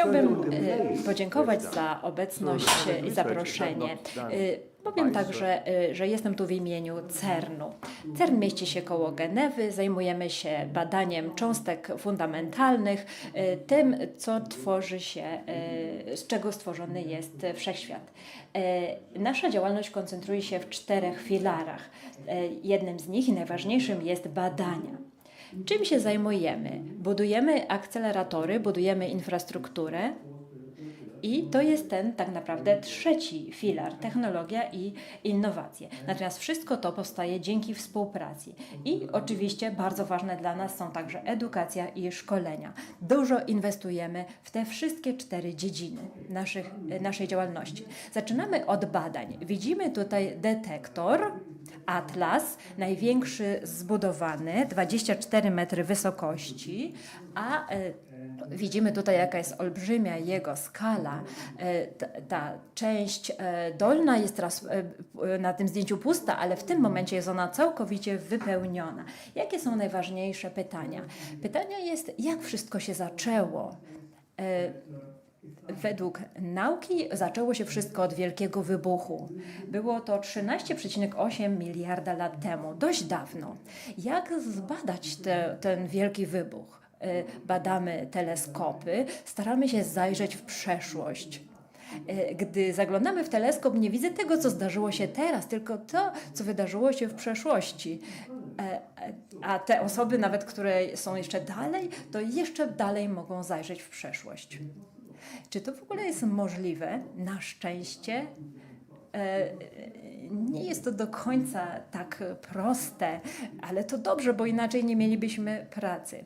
Chciałbym e, podziękować za obecność i zaproszenie. E, Powiem także, e, że jestem tu w imieniu CERN-u. CERN mieści się koło Genewy, zajmujemy się badaniem cząstek fundamentalnych, tym, co tworzy się, z czego stworzony jest wszechświat. Nasza działalność koncentruje się w czterech filarach. Jednym z nich i najważniejszym jest badania. Czym się zajmujemy? Budujemy akceleratory, budujemy infrastrukturę. I to jest ten tak naprawdę trzeci filar technologia i innowacje. Natomiast wszystko to powstaje dzięki współpracy. I oczywiście bardzo ważne dla nas są także edukacja i szkolenia. Dużo inwestujemy w te wszystkie cztery dziedziny naszych, naszej działalności. Zaczynamy od badań. Widzimy tutaj detektor. Atlas, największy zbudowany, 24 metry wysokości, a e, Widzimy tutaj, jaka jest olbrzymia jego skala. E, Ta, część e, dolna jest teraz na tym zdjęciu pusta, ale w tym momencie jest ona całkowicie wypełniona. Jakie są najważniejsze pytania? Pytania jest, jak wszystko się zaczęło? Według nauki zaczęło się wszystko od wielkiego wybuchu. Było to 13,8 miliarda lat temu, dość dawno. Jak zbadać te, ten wielki wybuch? E, Badamy teleskopy, staramy się zajrzeć w przeszłość. E, Gdy zaglądamy w teleskop, nie widzę tego, co zdarzyło się teraz, tylko to, co wydarzyło się w przeszłości. E, A te osoby, nawet które są jeszcze dalej, to jeszcze dalej mogą zajrzeć w przeszłość. Czy to w ogóle jest możliwe? Na szczęście e, nie jest to do końca tak proste, ale to dobrze, bo inaczej nie mielibyśmy pracy.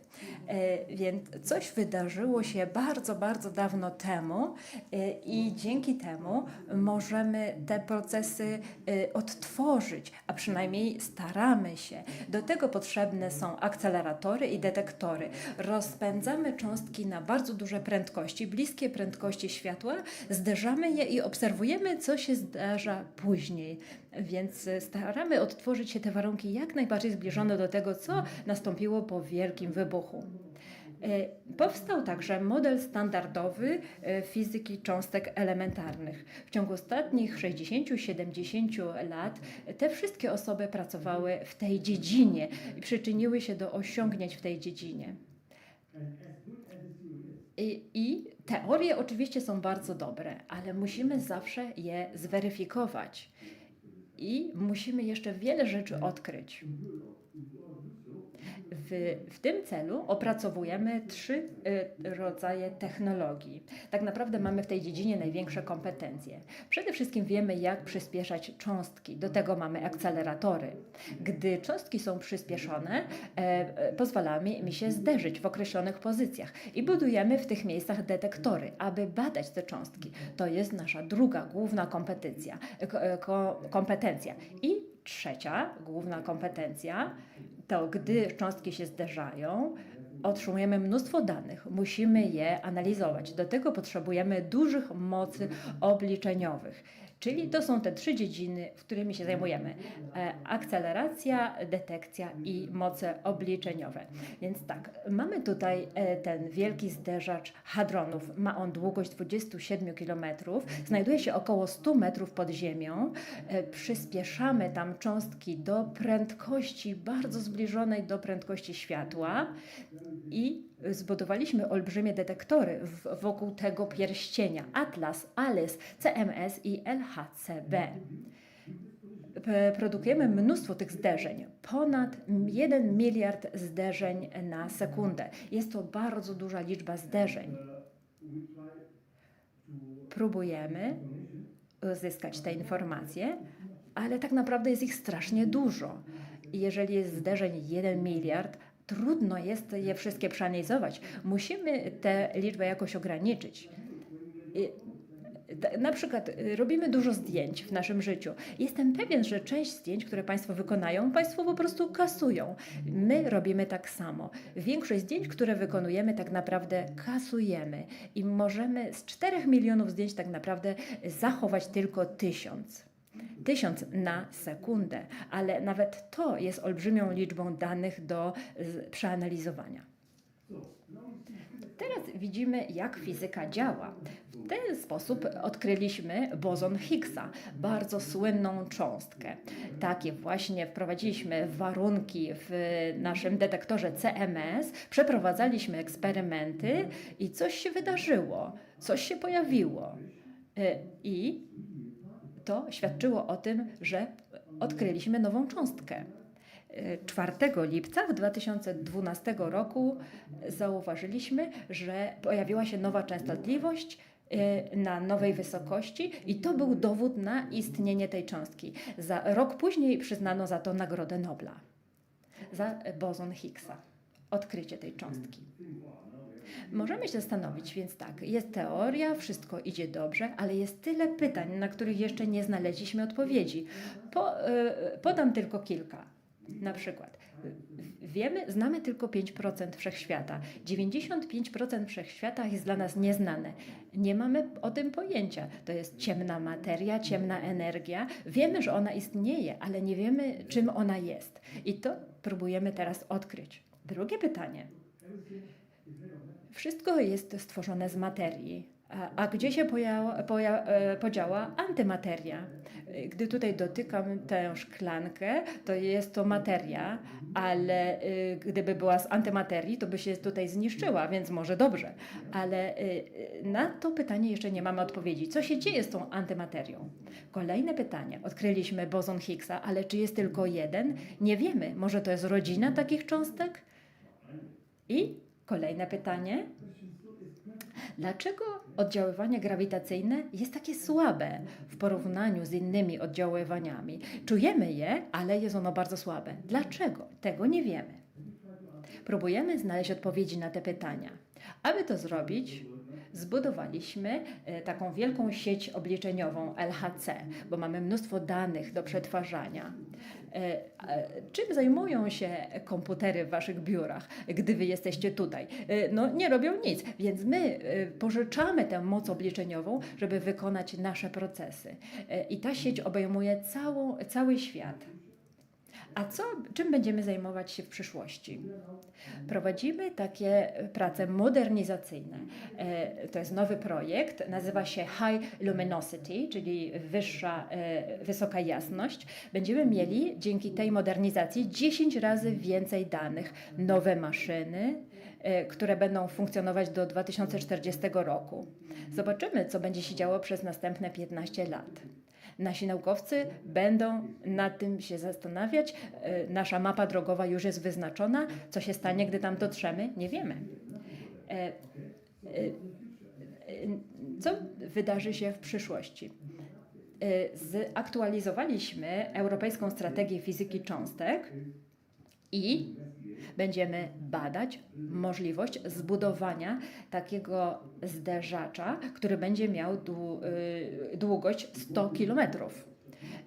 E, Więc coś wydarzyło się bardzo, bardzo dawno temu e, i dzięki temu możemy te procesy e, odtworzyć, a przynajmniej staramy się. Do tego potrzebne są akceleratory i detektory. Rozpędzamy cząstki na bardzo duże prędkości, bliskie prędkości światła, zderzamy je i obserwujemy, co się zdarza później. Więc staramy odtworzyć się te warunki jak najbardziej zbliżone do tego, co nastąpiło po wielkim wybuchu. E, Powstał także model standardowy e, fizyki cząstek elementarnych. W ciągu ostatnich 60-70 lat te wszystkie osoby pracowały w tej dziedzinie i przyczyniły się do osiągnięć w tej dziedzinie. I, I teorie oczywiście są bardzo dobre, ale musimy zawsze je zweryfikować. I musimy jeszcze wiele rzeczy odkryć. W, w tym celu opracowujemy trzy y, rodzaje technologii. Tak naprawdę mamy w tej dziedzinie największe kompetencje. Przede wszystkim wiemy, jak przyspieszać cząstki. Do tego mamy akceleratory. Gdy cząstki są przyspieszone, e, e, pozwalamy im się zderzyć w określonych pozycjach i budujemy w tych miejscach detektory, aby badać te cząstki. To jest nasza druga główna kompetencja. Ko, e, ko, kompetencja. I trzecia główna kompetencja to gdy cząstki się zderzają, otrzymujemy mnóstwo danych, musimy je analizować. Do tego potrzebujemy dużych mocy obliczeniowych. Czyli to są te trzy dziedziny, którymi się zajmujemy: e, akceleracja, detekcja i moce obliczeniowe. Więc tak, mamy tutaj e, ten wielki zderzacz hadronów. Ma on długość 27 km, znajduje się około 100 metrów pod ziemią. E, Przyspieszamy tam cząstki do prędkości bardzo zbliżonej do prędkości światła i zbudowaliśmy olbrzymie detektory wokół tego pierścienia Atlas, ALICE, CMS i LHCb. Produkujemy mnóstwo tych zderzeń, ponad 1 miliard zderzeń na sekundę. Jest to bardzo duża liczba zderzeń. Próbujemy uzyskać te informacje, ale tak naprawdę jest ich strasznie dużo. Jeżeli jest zderzeń 1 miliard, trudno jest je wszystkie przeanalizować. Musimy tę liczbę jakoś ograniczyć. I Na przykład y, robimy dużo zdjęć w naszym życiu. Jestem pewien, że część zdjęć, które Państwo wykonają, Państwo po prostu kasują. My robimy tak samo. Większość zdjęć, które wykonujemy, tak naprawdę kasujemy i możemy z 4 milionów zdjęć tak naprawdę zachować tylko tysiąc. Tysiąc na sekundę, ale nawet to jest olbrzymią liczbą danych do przeanalizowania. Teraz widzimy, jak fizyka działa. W ten sposób odkryliśmy bozon Higgsa, bardzo słynną cząstkę. Takie właśnie wprowadziliśmy warunki w naszym detektorze CMS, przeprowadzaliśmy eksperymenty i coś się wydarzyło, coś się pojawiło. Y, I to świadczyło o tym, że odkryliśmy nową cząstkę. 4 lipca w 2012 roku zauważyliśmy, że pojawiła się nowa częstotliwość y, na nowej wysokości i to był dowód na istnienie tej cząstki. Za rok później przyznano za to Nagrodę Nobla za bozon Higgsa, odkrycie tej cząstki. Możemy się zastanowić, więc tak, jest teoria, wszystko idzie dobrze, ale jest tyle pytań, na których jeszcze nie znaleźliśmy odpowiedzi. Po, y, podam tylko kilka. Na przykład, wiemy, znamy tylko 5% wszechświata. 95% wszechświata jest dla nas nieznane. Nie mamy o tym pojęcia. To jest ciemna materia, ciemna energia. Wiemy, że ona istnieje, ale nie wiemy, czym ona jest. I to próbujemy teraz odkryć. Drugie pytanie. Wszystko jest stworzone z materii. A, a gdzie się pojała, poja, e, podziała antymateria? Gdy tutaj dotykam tę szklankę, to jest to materia, ale e, gdyby była z antymaterii, to by się tutaj zniszczyła, więc może dobrze. Ale e, e, na to pytanie jeszcze nie mamy odpowiedzi. Co się dzieje z tą antymaterią? Kolejne pytanie. Odkryliśmy bozon Higgsa, ale czy jest tylko jeden? Nie wiemy. Może to jest rodzina takich cząstek? I kolejne pytanie. Dlaczego oddziaływanie grawitacyjne jest takie słabe w porównaniu z innymi oddziaływaniami? Czujemy je, ale jest ono bardzo słabe. Dlaczego? Tego nie wiemy. Próbujemy znaleźć odpowiedzi na te pytania. Aby to zrobić, zbudowaliśmy e, taką wielką sieć obliczeniową LHC, bo mamy mnóstwo danych do przetwarzania. E, Czym zajmują się komputery w waszych biurach, gdy wy jesteście tutaj? E, No nie robią nic, więc my pożyczamy tę moc obliczeniową, żeby wykonać nasze procesy. I ta sieć obejmuje całą, cały świat. A co, czym będziemy zajmować się w przyszłości? Prowadzimy takie prace modernizacyjne. E, To jest nowy projekt, nazywa się High Luminosity, czyli wyższa, e, wysoka jasność. Będziemy mieli dzięki tej modernizacji 10 razy więcej danych, nowe maszyny, e, które będą funkcjonować do 2040 roku. Zobaczymy, co będzie się działo przez następne 15 lat. Nasi naukowcy będą nad tym się zastanawiać. E, Nasza mapa drogowa już jest wyznaczona. Co się stanie, gdy tam dotrzemy? Nie wiemy. E, e, Co wydarzy się w przyszłości? Zaktualizowaliśmy Europejską Strategię Fizyki Cząstek i będziemy badać możliwość zbudowania takiego zderzacza, który będzie miał y, długość 100 kilometrów.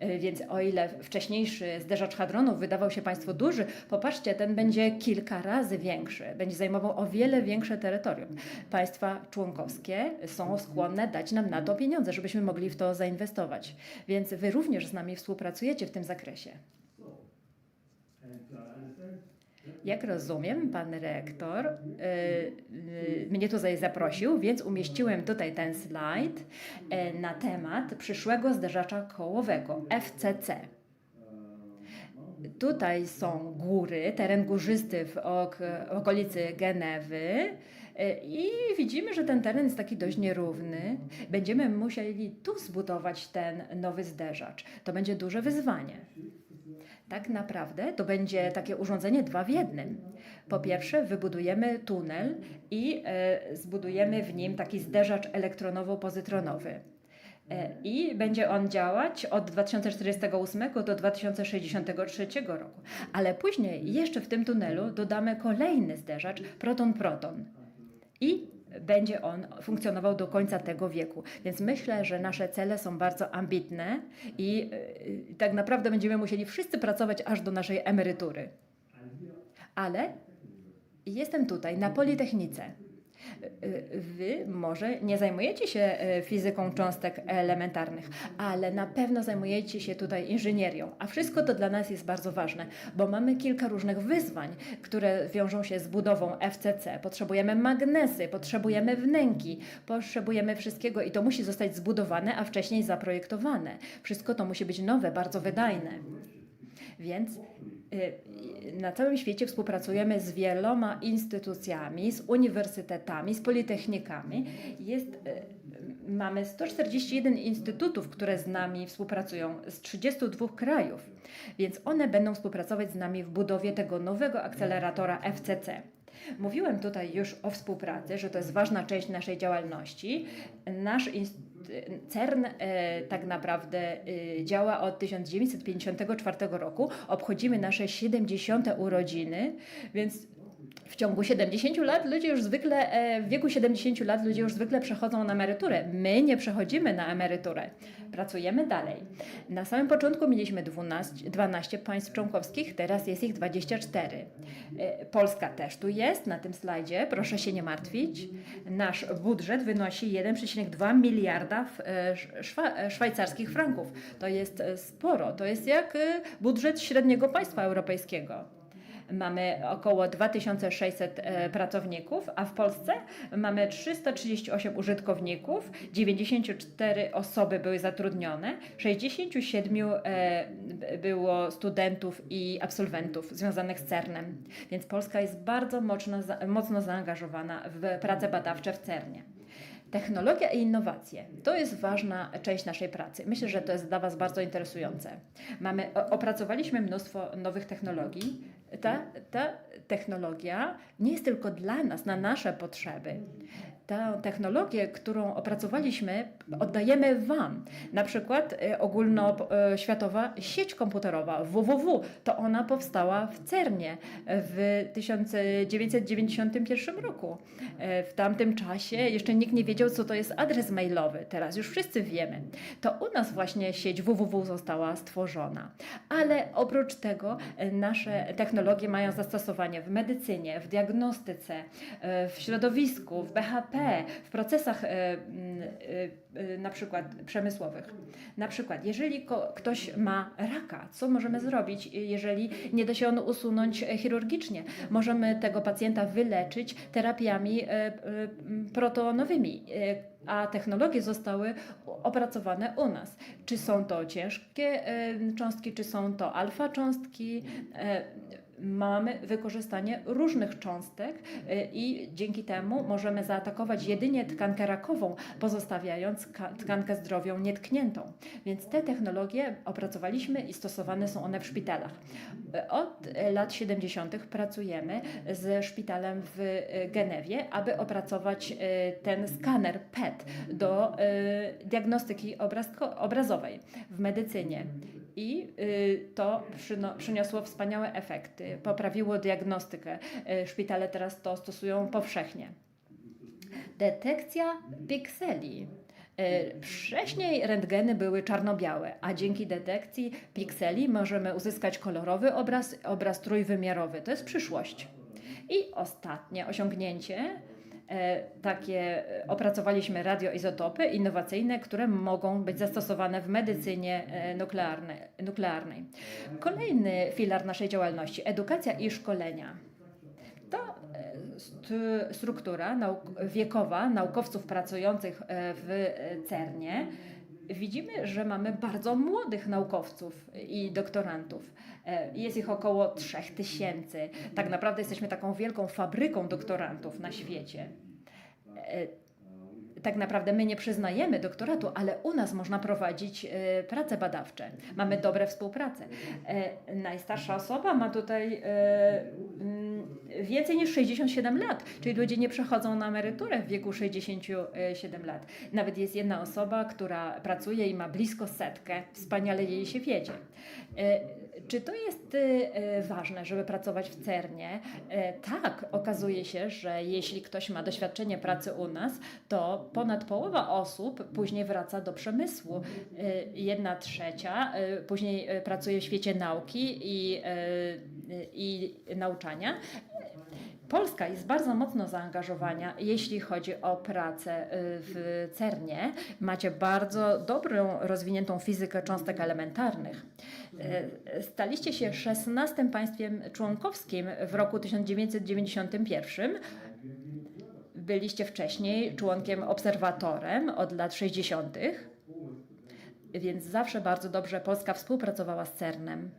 Y, Więc o ile wcześniejszy zderzacz hadronów wydawał się Państwu duży, popatrzcie, ten będzie kilka razy większy, będzie zajmował o wiele większe terytorium. Państwa członkowskie są skłonne dać nam na to pieniądze, żebyśmy mogli w to zainwestować. Więc Wy również z nami współpracujecie w tym zakresie. Jak rozumiem, pan rektor y, y, mnie tutaj zaprosił, więc umieściłem tutaj ten slajd y, na temat przyszłego zderzacza kołowego FCC. Tutaj są góry, teren górzysty w ok, okolicy Genewy y, i widzimy, że ten teren jest taki dość nierówny. Będziemy musieli tu zbudować ten nowy zderzacz. To będzie duże wyzwanie. Tak naprawdę to będzie takie urządzenie dwa w jednym. Po pierwsze, wybudujemy tunel i e, zbudujemy w nim taki zderzacz elektronowo-pozytronowy. E, I będzie on działać od 2048 do 2063 roku. Ale później, jeszcze w tym tunelu, dodamy kolejny zderzacz proton-proton. I będzie on funkcjonował do końca tego wieku. Więc myślę, że nasze cele są bardzo ambitne i y, tak naprawdę będziemy musieli wszyscy pracować aż do naszej emerytury. Ale jestem tutaj na Politechnice. Wy może nie zajmujecie się y, fizyką cząstek elementarnych, ale na pewno zajmujecie się tutaj inżynierią, a wszystko to dla nas jest bardzo ważne, bo mamy kilka różnych wyzwań, które wiążą się z budową FCC. Potrzebujemy magnesy, potrzebujemy wnęki, potrzebujemy wszystkiego i to musi zostać zbudowane, a wcześniej zaprojektowane. Wszystko to musi być nowe, bardzo wydajne. Więc na całym świecie współpracujemy z wieloma instytucjami, z uniwersytetami, z politechnikami. Jest, y, mamy 141 instytutów, które z nami współpracują z 32 krajów, więc one będą współpracować z nami w budowie tego nowego akceleratora FCC. Mówiłem tutaj już o współpracy, że to jest ważna część naszej działalności. Nasz inst- CERN e, tak naprawdę e, działa od 1954 roku. Obchodzimy nasze 70. urodziny, więc w ciągu 70 lat ludzie już zwykle, e, w wieku 70 lat ludzie już zwykle przechodzą na emeryturę. My nie przechodzimy na emeryturę. Pracujemy dalej. Na samym początku mieliśmy 12, 12 państw członkowskich, teraz jest ich 24. E, Polska też tu jest na tym slajdzie, proszę się nie martwić. Nasz budżet wynosi 1,2 miliarda e, szwa, szwajcarskich franków. To jest sporo, to jest jak budżet średniego państwa europejskiego. Mamy około 2600 e, pracowników, a w Polsce mamy 338 użytkowników, 94 osoby były zatrudnione, 67 e, było studentów i absolwentów związanych z CERN-em. Więc Polska jest bardzo mocno, mocno zaangażowana w prace badawcze w CERN-ie. Technologia i innowacje to jest ważna część naszej pracy. Myślę, że to jest dla Was bardzo interesujące. Mamy, opracowaliśmy mnóstwo nowych technologii. Ta, ta technologia nie jest tylko dla nas, na nasze potrzeby. Tę technologię, którą opracowaliśmy, oddajemy Wam. Na przykład e, ogólnoświatowa sieć komputerowa www, to ona powstała w CERNie w 1991 roku. W tamtym czasie jeszcze nikt nie wiedział, co to jest adres mailowy. Teraz już wszyscy wiemy. To u nas właśnie sieć www została stworzona. Ale oprócz tego nasze technologie mają zastosowanie w medycynie, w diagnostyce, w środowisku, w BHP, w procesach e, e, e, na przykład przemysłowych. Na przykład, jeżeli ktoś ma raka, co możemy zrobić, jeżeli nie da się on usunąć chirurgicznie? Możemy tego pacjenta wyleczyć terapiami protonowymi, a technologie zostały opracowane u nas. Czy są to ciężkie cząstki, czy są to alfa cząstki? Mamy wykorzystanie różnych cząstek e, i dzięki temu możemy zaatakować jedynie tkankę rakową, pozostawiając ka- tkankę zdrowią nietkniętą. Więc te technologie opracowaliśmy i stosowane są one w szpitalach. E, Od lat 70. pracujemy ze szpitalem w e, Genewie, aby opracować ten skaner PET do diagnostyki obrazowej w medycynie. I y, to przyniosło wspaniałe efekty, poprawiło diagnostykę. Y, Szpitale teraz to stosują powszechnie. Detekcja pikseli. Y, Wcześniej rentgeny były czarno-białe, a dzięki detekcji pikseli możemy uzyskać kolorowy obraz, obraz trójwymiarowy. To jest przyszłość. I ostatnie osiągnięcie takie e, opracowaliśmy radioizotopy innowacyjne, które mogą być zastosowane w medycynie e, nuklearnej. Kolejny filar naszej działalności edukacja i szkolenia. To e, st- struktura wiekowa naukowców pracujących e, w e, CERNie. Widzimy, że mamy bardzo młodych naukowców i doktorantów. E, Jest ich około 3000. Tak naprawdę jesteśmy taką wielką fabryką doktorantów na świecie. E, tak naprawdę my nie przyznajemy doktoratu, ale u nas można prowadzić e, prace badawcze. Mamy dobre współprace. E, najstarsza osoba ma tutaj więcej niż 67 lat, czyli ludzie nie przechodzą na emeryturę w wieku 67 lat. Nawet jest jedna osoba, która pracuje i ma blisko setkę. Wspaniale jej się wiedzie. Czy to jest e, e, ważne, żeby pracować w CERNie? E, Tak, okazuje się, że jeśli ktoś ma doświadczenie pracy u nas, to ponad połowa osób później wraca do przemysłu. Jedna trzecia później pracuje w świecie nauki i, i nauczania. Polska jest bardzo mocno zaangażowana, jeśli chodzi o pracę y, w CERNie. Macie bardzo dobrą, rozwiniętą fizykę cząstek elementarnych. Y, Staliście się 16 państwem członkowskim w roku 1991. Byliście wcześniej członkiem obserwatorem od lat 60., więc zawsze bardzo dobrze Polska współpracowała z CERNem.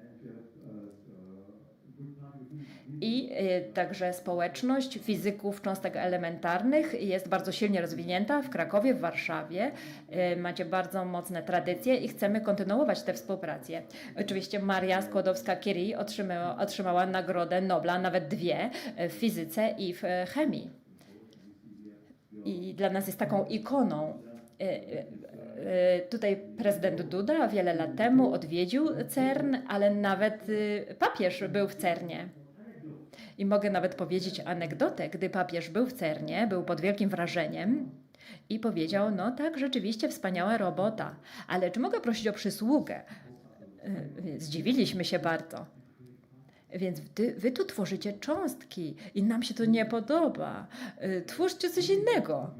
I y, także społeczność fizyków cząstek elementarnych jest bardzo silnie rozwinięta w Krakowie, w Warszawie. Y, macie bardzo mocne tradycje i chcemy kontynuować tę współpracę. Oczywiście Maria Skłodowska-Curie otrzymała, otrzymała Nagrodę Nobla, nawet dwie, y, w fizyce i w chemii. I dla nas jest taką ikoną. Tutaj prezydent Duda wiele lat temu odwiedził CERN, ale nawet papież był w CERNie. I mogę nawet powiedzieć anegdotę, gdy papież był w CERNie, był pod wielkim wrażeniem i powiedział: No tak, rzeczywiście wspaniała robota, ale czy mogę prosić o przysługę? Y, Zdziwiliśmy się bardzo. Więc wy, wy tu tworzycie cząstki i nam się to nie podoba. Y, Twórzcie coś innego.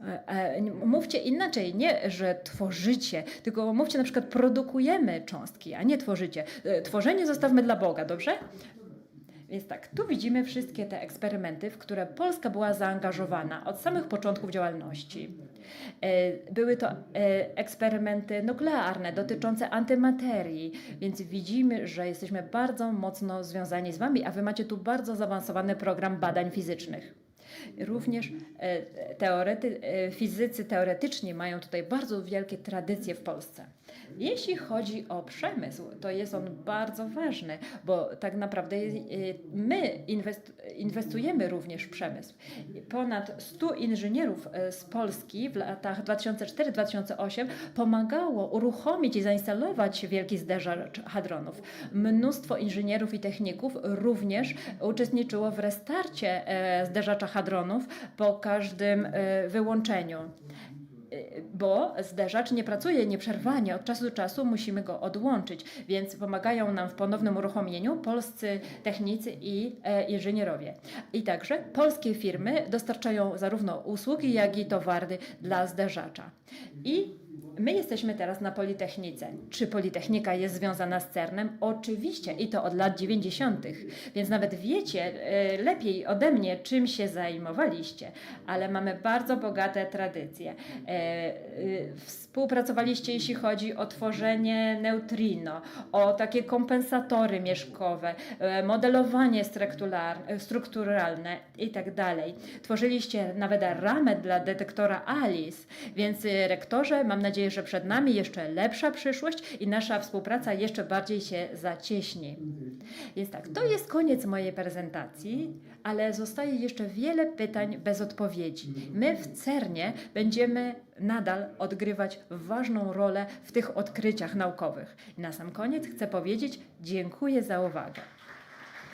E, e, Mówcie inaczej, nie, że tworzycie, tylko mówcie na przykład produkujemy cząstki, a nie tworzycie. Tworzenie zostawmy dla Boga, dobrze? Więc tak, tu widzimy wszystkie te eksperymenty, w które Polska była zaangażowana od samych początków działalności. E, Były to e, eksperymenty nuklearne dotyczące antymaterii, więc widzimy, że jesteśmy bardzo mocno związani z Wami, a Wy macie tu bardzo zaawansowany program badań fizycznych. Również e, teorety, e, fizycy teoretyczni mają tutaj bardzo wielkie tradycje w Polsce. Jeśli chodzi o przemysł, to jest on bardzo ważny, bo tak naprawdę e, my inwest, inwestujemy również w przemysł. Ponad 100 inżynierów z Polski w latach 2004-2008 pomagało uruchomić i zainstalować wielki zderzacz hadronów. Mnóstwo inżynierów i techników również uczestniczyło w restarcie zderzacza hadronów po każdym e, wyłączeniu. Y, Bo zderzacz nie pracuje nieprzerwanie, od czasu do czasu musimy go odłączyć, więc pomagają nam w ponownym uruchomieniu polscy technicy i e, inżynierowie. I także polskie firmy dostarczają zarówno usługi, jak i towary dla zderzacza. I My jesteśmy teraz na Politechnice. Czy Politechnika jest związana z CERNem? Oczywiście i to od lat 90., więc nawet wiecie e, lepiej ode mnie, czym się zajmowaliście, ale mamy bardzo bogate tradycje. E, e, Współpracowaliście, jeśli chodzi o tworzenie neutrino, o takie kompensatory mieszkowe, modelowanie strukturalne i tak dalej. Tworzyliście nawet ramę dla detektora ALICE, więc rektorze, mam nadzieję, że przed nami jeszcze lepsza przyszłość i nasza współpraca jeszcze bardziej się zacieśni. Więc tak, to jest koniec mojej prezentacji, ale zostaje jeszcze wiele pytań bez odpowiedzi. My w CERNie będziemy nadal odgrywać ważną rolę w tych odkryciach naukowych. I na sam koniec chcę powiedzieć dziękuję za uwagę.